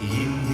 எங்கள்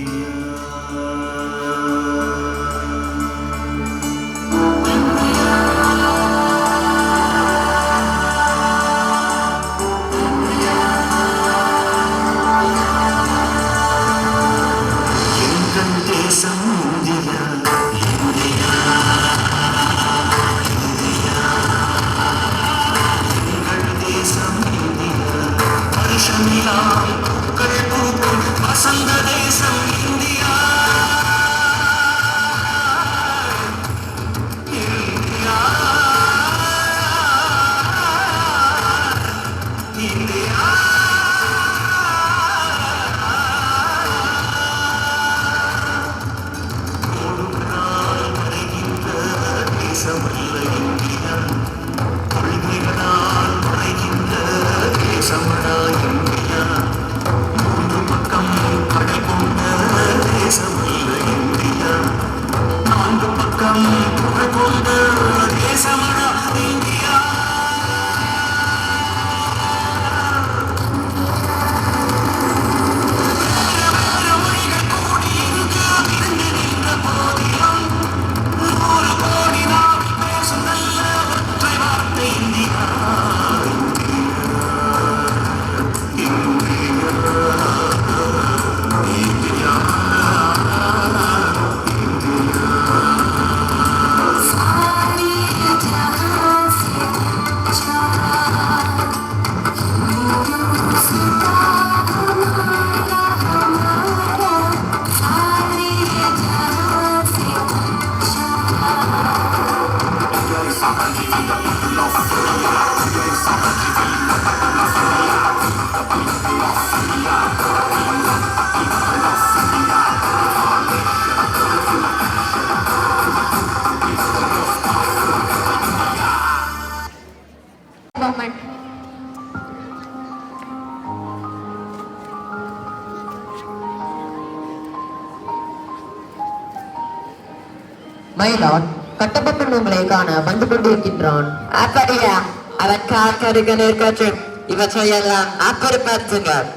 மயிலான் கட்டப்பட்ட உங்களை காண வந்து கொண்டிருக்கின்றான். அப்படியா? அவன் காக்கருக இருக்கட்டும் இவற்றையெல்லாம் அப்படி நீர்தான்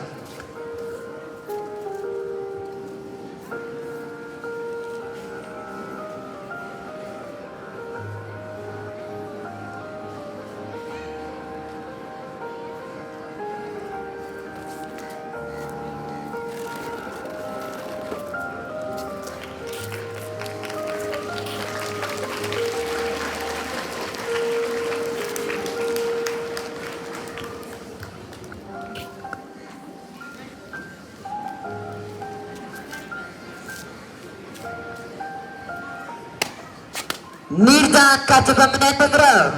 கற்றுக்கொண்டு நினைக்கிறோம்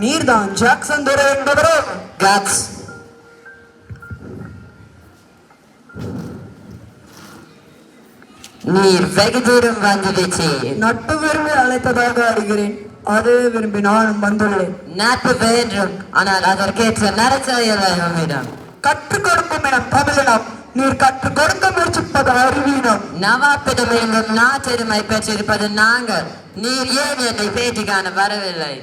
நீர்தான் ஜாக்சன் துரை என்பவரோ கட்ஸ் நீர் வெகு தூரம் வந்துடுச்சு நட்பு விரும்பி அழைத்ததாக அறிகிறேன். அதே விரும்பி நானும் வந்துள்ளேன் நட்பு வேண்டும் ஆனால் அதற்கேற்ற நரச்செயலை உம்மிடம் கற்றுக் கொடுக்கும் என தமிழினம் நீர் கற்றுக் கொடுக்க முயற்சிப்பது அறிவீனம். நவாப்பிடமிருந்தும் நாட்டிடமை பெற்றிருப்பது நாங்கள். நீர் ஏன் என்னை பேட்டி காண வரவில்லை?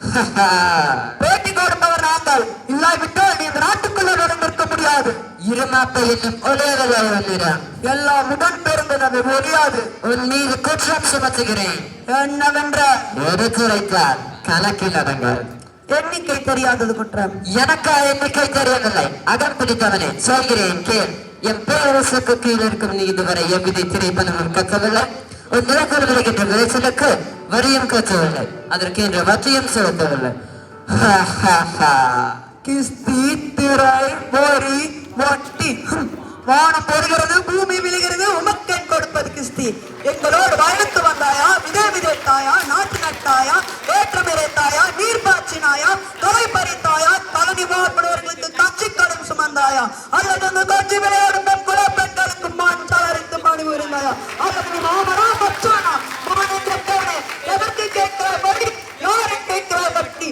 பேட்டி கொடுப்பவர் நாங்கள். இல்லாவிட்டால் நீ நாட்டுக்குள்ளே நுழைந்திருக்க முடியாது. இருமாப்பை என்னும் ஒளியவில்லை உன்னிடம் எல்லாம் உடன் பிறந்தது முடியாது உன் மீது குற்றம் சுமத்துகிறேன். என்னவென்ற? எடுத்துரைத்தால் கணக்கில் அடங்கள் எண்ணிக்கை தெரியாதது குற்றம். எனக்கா எண்ணிக்கை தெரியவில்லை அடம் பிடித்தவனே சொல்கிறேன் கேள். என் பேரரசுக்கு கீழே இருக்கும் நீ இதுவரை எவ்வித திரைப்படமும் கற்றவில்லை உன் நிலக்கர் விளைகின்ற விளைச்சலுக்கு வரியும் கற்றவில்லை அதற்கு என்ற வற்றியும் செலுத்தவில்லை. கிஸ்தி திரை பொறி வட்டி வானம் போடுகிறது பூமி விழுகிறது. உமக்கன் கொடுப்பது கிஸ்தி எங்களோடு வாழ்த்து வந்தாயா? விதை விதைத்தாயா? நாட்டு நட்டாயா? ஏற்றம் தாயா நீர் பாய்ச்சினாயா? களை பறித்தாயா? பழனி மாறுபடுவர்களுக்கு கட்சி கடன் சுமந்தாயா? அல்லது அந்த கட்சி விளையாடும் நம் குல பெண்களுக்கு மான் தளரித்து மணி இருந்தாயா அல்லது நீ மாமனா மச்சானா மான் எதற்கு கேட்கிற படி யாரை கேட்கிற வட்டி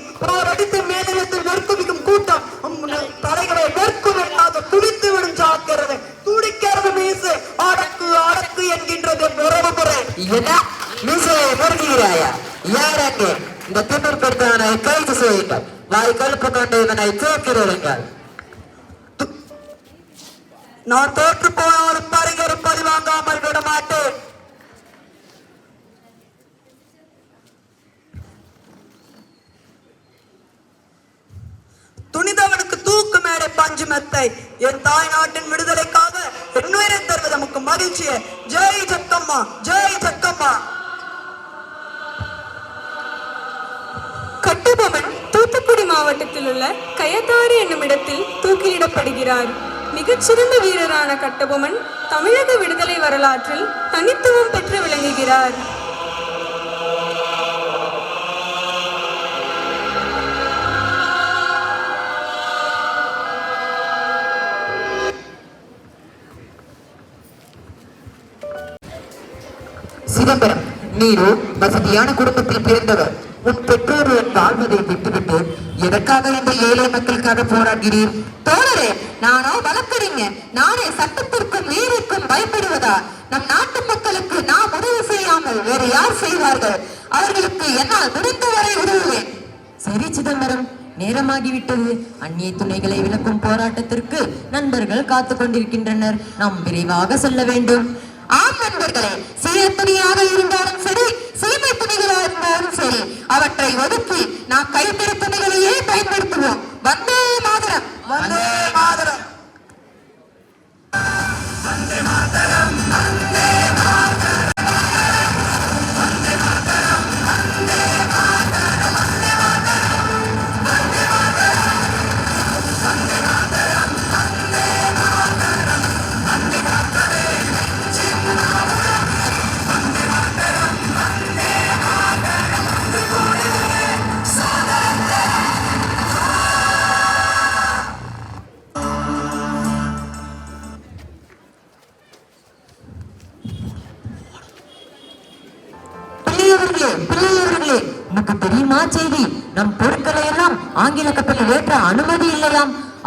இவனை கைது செய்யுங்கள் வாய் கழுப்பு கொண்டு இவனை தூக்கிடுங்கள் நான் தோற்று போனாலும் பரிகரை பழிவாங்காமல் விட மாட்டேன் துணிதவனுக்கு தூக்கு மேடை பஞ்சு மெத்தை என் தாய் நாட்டின் விடுதலைக்காக என்னுயிரை தருவது நமக்கு மகிழ்ச்சியே ஜெய் ஜக்கம்மா ஜெய் ஜக்கம்மா மாவட்டத்தில் உள்ள கயத்தாறு என்னும் இடத்தில் தூக்கிலிடப்படுகிறார். மிகச்சிறந்த வீரரான கட்டபொம்மன் தமிழக விடுதலை வரலாற்றில் தனித்துவம் பெற்று விளங்குகிறார். சிதம்பரம் நீரோ வசதியான குடும்பத்தில் பிறந்தவர். உன் பெற்றோருடன் வாழ்வதை விட்டுவிட்டு எதற்காக இந்த ஏழை மக்களுக்காக போராடுகிறீர்? தோழரே நானோ வழக்கறிஞர். நானே சட்டத்திற்கும் நீருக்கும் பயப்படுவதா? நம் நாட்டு மக்களுக்கு நான் உதவி செய்யாமல் வேறு யார் செய்வார்கள்? அவர்களுக்கு என்னால் முடிந்த வரை உதவுவேன். சரி சிதம்பரம். நேரமாகிவிட்டது. அந்நிய துணைகளை விளக்கும் போராட்டத்திற்கு நண்பர்கள் காத்து கொண்டிருக்கின்றனர். நாம் விரைவாக சொல்ல வேண்டும். ஆம் நண்பர்களே சிறிய துணியாக இருந்தாலும் சரி சீமை துணிகள் இருந்தாலும் சரி அவற்றை ஒதுக்கி நாம் கைத்தறி பயன்படுத்துவோம். வந்தே மாதரம். வந்தே மாதரம்.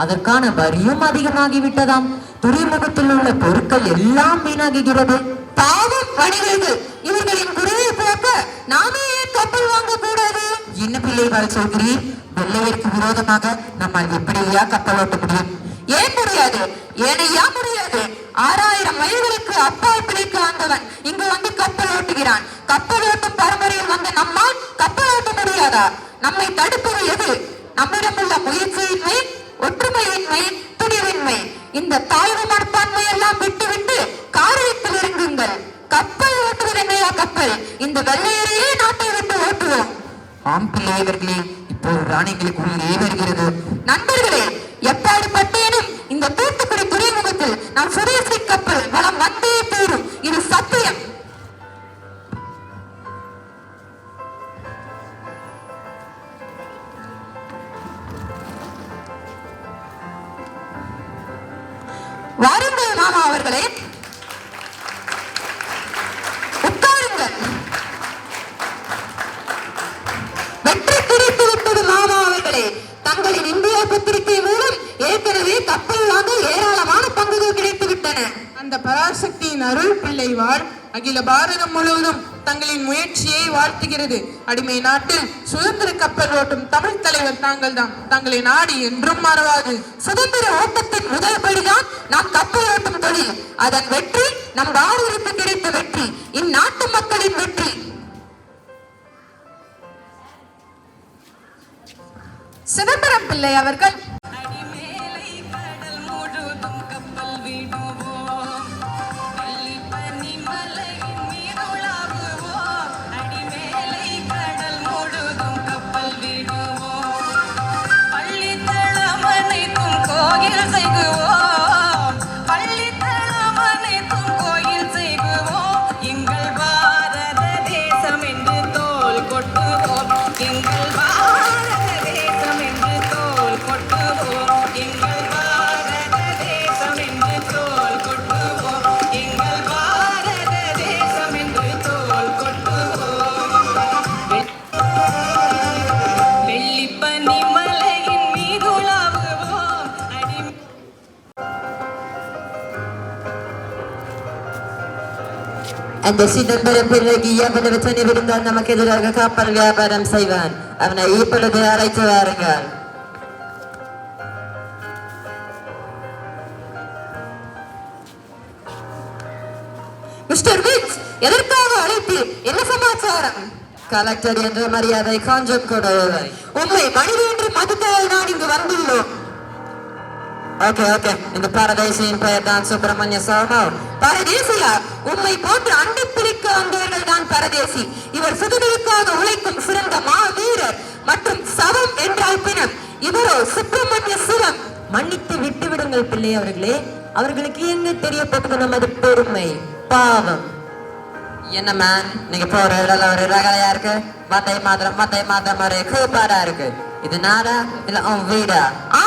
அதற்கான வரியும் அதிகமாகிவிட்டதாம். துறைமுகத்தில் உள்ள பொருட்கள் எல்லாம் வீணாகுகிறது. பாவம் வணிகர்கள் இவர்களின் குறையை போக்க நாமே ஏன் கப்பல் வாங்க கூடாது என்ன பிள்ளை வர சொல்கிறீர் வெள்ளையருக்கு விரோதமாக நம்மால் எப்படியா கப்பல் ஓட்ட முடியும்? ஏன் முடியாது? ஏனையா முடியாது? ஆறாயிரம் மைல்களுக்கு அப்பால் பிழைக்க வந்தவன் இங்கு வந்து கப்பல் ஓட்டுகிறான். கப்பல் ஓட்டும் பரம்பரையில் வந்த நம்மால் கப்பல் ஓட்ட முடியாதா? நம்மை தடுப்பது எது? நம்மிடம் உள்ள முயற்சியின்மை ஒற்றுமையின்மை துணிவின்மை இந்த தாழ்வு மனப்பான்மை எல்லாம் விட்டுவிட்டு காரியத்தில் இறங்குங்கள். கப்பல் ஓட்டுவது கப்பல்? இந்த வெள்ளையரையே நாட்டை விட்டு ஓட்டுவோம். ஆம் பிள்ளையவர்களே இப்போது ராணிகளுக்கு உள்ளே வருகிறது. நண்பர்களே எப்பாடு பட்டேனும் இந்த தூத்துக்குடி துறைமுகத்தில் நாம் சுதேசி கப்பல் தங்களின் இந்தியா பத்திரிகை மூலம் ஏற்கனவே கப்பல் வாங்க ஏராளமான பங்குகள் கிடைத்து விட்டன அந்த பராசக்தியின் அருள் பிள்ளை வாழ் அகில பாரதம் முழுவதும் தங்களின் முயற்சியை வாழ்த்துகிறது. அடிமை நாட்டில் சுதந்திர கப்பல் ஓட்டும் தமிழ் தலைவர் தாங்கள் தான் தங்களை நாடு என்றும் மறவாது. சுதந்திர ஓட்டத்தின் முதல் படிதான் நாம் கப்பல் ஓட்டும் தொழில். அதன் வெற்றி நம் பாரதத்துக்கு கிடைத்த வெற்றி. இந்நாட்டு மக்களின் வெற்றி. சிதம்பரம் பிள்ளை அவர்கள் அந்த சிதம்பரம் பிறகு எவ்வளவு துணிவிருந்தால் நமக்கு எதிராக கப்பல் வியாபாரம் செய்வான் அவனை இப்பொழுது அழைத்து வாருங்கள். மிஸ்டர் விக்ஸ் எதற்காக அழைத்தீர்? என்ன சமாச்சாரம்? கலெக்டர் என்ற மரியாதை கொஞ்சம் கூட உண்மை மனித என்று மதித்ததால் நான் இங்கு வந்துள்ளோம். Okay okay. இந்த பரதேசியின் பெயர் தான் சுப்பிரமணிய சோமோ பரதேசியா உண்மை போன்று அண்டை பிடிக்க வந்தவர்கள் தான் பரதேசி. இவர் சுதந்திரக்காக உழைக்கும் சிறந்த மாவீரர் மற்றும் சவம் என்றால் பிணம். இவரோ சுப்பிரமணிய சிவம். மன்னித்து விட்டு விடுங்கள் பிள்ளை அவர்களே. அவர்களுக்கு என்ன தெரியப்பட்டது நமது பொறுமை பாவம். என்ன மேன் நீங்க போற ஒரு ரகலையா இருக்கு? மத்தை மாத்திரம் மத்தை மாத்திரம் ஒரு கூப்பாடா இருக்கு. இது நாடா? இல்ல வீடா? ஆ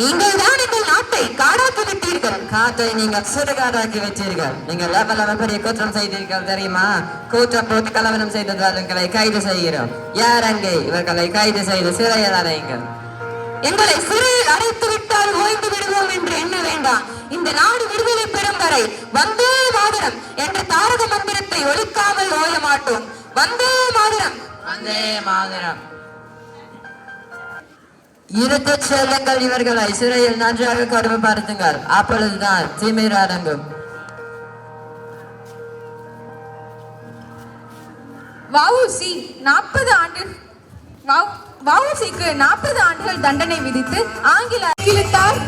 நீங்கள் தான் எங்கள் நாட்டை காடாக்கி விட்டீர்கள். காட்டை நீங்கள் சுடுகாடாக்கி வச்சீர்கள் நீங்கள் லெவல் பெரிய குற்றம் செய்தீர்கள் தெரியுமா? கூற்றம் போட்டு கலவரம் செய்ததால் கைது செய்கிறோம். யார் அங்கே? இவர்களை கைது செய்து சிறையில் அடையுங்கள். எங்களை சிறையில் அடைத்து விட்டால் ஓய்ந்து விடுவோம் என்று எண்ண வேண்டாம். இந்த நாடு விடுதலை பெறும் வரை வந்தே மாதரம் என்ற தாரக மந்திரத்தை ஒழிக்காமல் ஓய மாட்டோம். வந்தே மாதரம். வந்தே மாதரம். இருட்டு செல்லுங்கள் இவர்களை சிறையில் நன்றாக கடுமைப்படுத்துங்கள். அப்பொழுதுதான் தீமையில் அடங்கும். வவுசி நாற்பது ஆண்டு வவுசிக்கு நாற்பது ஆண்டுகள் தண்டனை விதித்து ஆங்கில அகிலத்தார்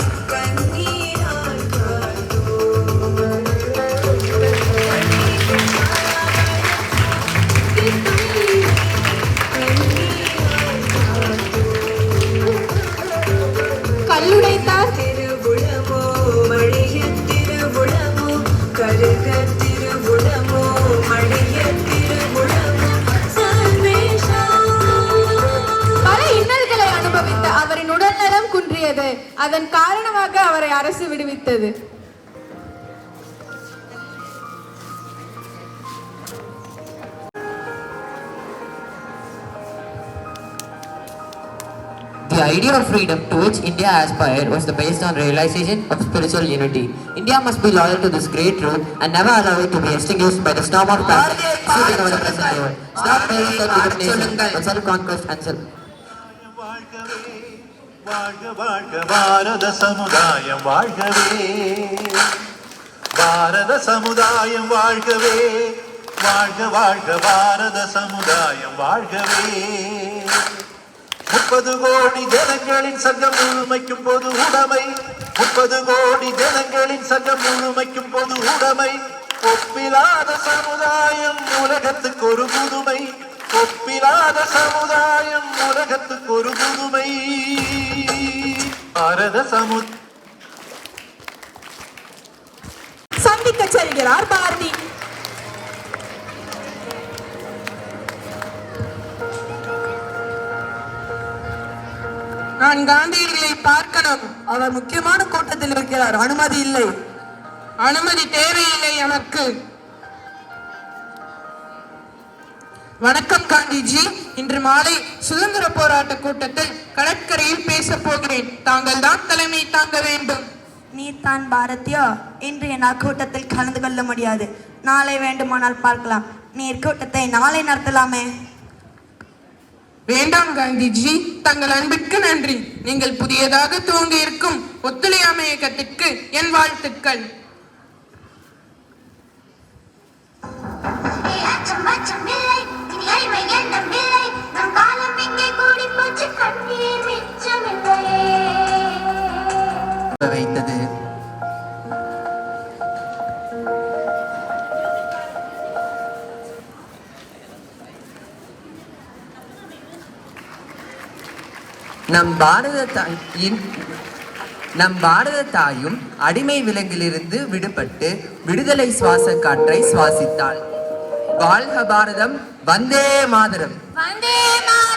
The idea of freedom to which India aspired was the based on realization of spiritual unity. India must be loyal to this great rule and never allow it to be extinguished by the storm of passion sweeping over the present world. Stop playing self-determination and self-conquest and self வாழ்கவே வாழ்க வாழ்க பாரத சமுதாயம் வாழ்கவே பாரத சமுதாயம் வாழ்கவே வாழ்க வாழ்க பாரத சமுதாயம் வாழ்கவே முப்பது கோடி ஜனங்களின் சங்கம் முழுமைக்கும் பொது உடைமை. முப்பது கோடி ஜனங்களின் சங்கம் முழுமைக்கும் பொது உடைமை. ஒப்பிலாத சமுதாயம் உலகத்துக்கு ஒரு புதுமை. ஒப்பிலாத சமுதாயம் உலகத்துக்கு ஒரு புதுமை. பாரத சமு சந்திக்க செல்கிறார் பாரதி. நான் காந்தியடிகளை பார்க்கணும். அவர் முக்கியமான கூட்டத்தில் இருக்கிறார். அனுமதி இல்லை. அனுமதி தேவையில்லை எனக்கு. வணக்கம் காந்திஜி. இன்று மாலை சுதந்திர போராட்ட கூட்டத்தில் கடற்கரையில் பேசப் போகிறேன். தாங்கள் தான் தலைமை தாங்க வேண்டும். நீர்தான் பாரதியோ? இன்று என் கூட்டத்தில் கலந்து கொள்ள முடியாது. நாளை வேண்டுமானால் பார்க்கலாம். நீர் கூட்டத்தை நாளை நடத்தலாமே. வேண்டாம் காந்திஜி தங்கள் அன்பிற்கு நன்றி. நீங்கள் புதியதாக துவங்க இருக்கும் ஒத்துழையாமை இயக்கத்திற்கு என் வாழ்த்துக்கள். வைத்தது. நம் பாரத தாயின் நம் பாரத தாயும் அடிமை விலங்கிலிருந்து விடுபட்டு விடுதலை சுவாச காற்றை சுவாசித்தாள். வாழ்க பாரதம் வந்தே மாதரம். வந்தே மாதரம்.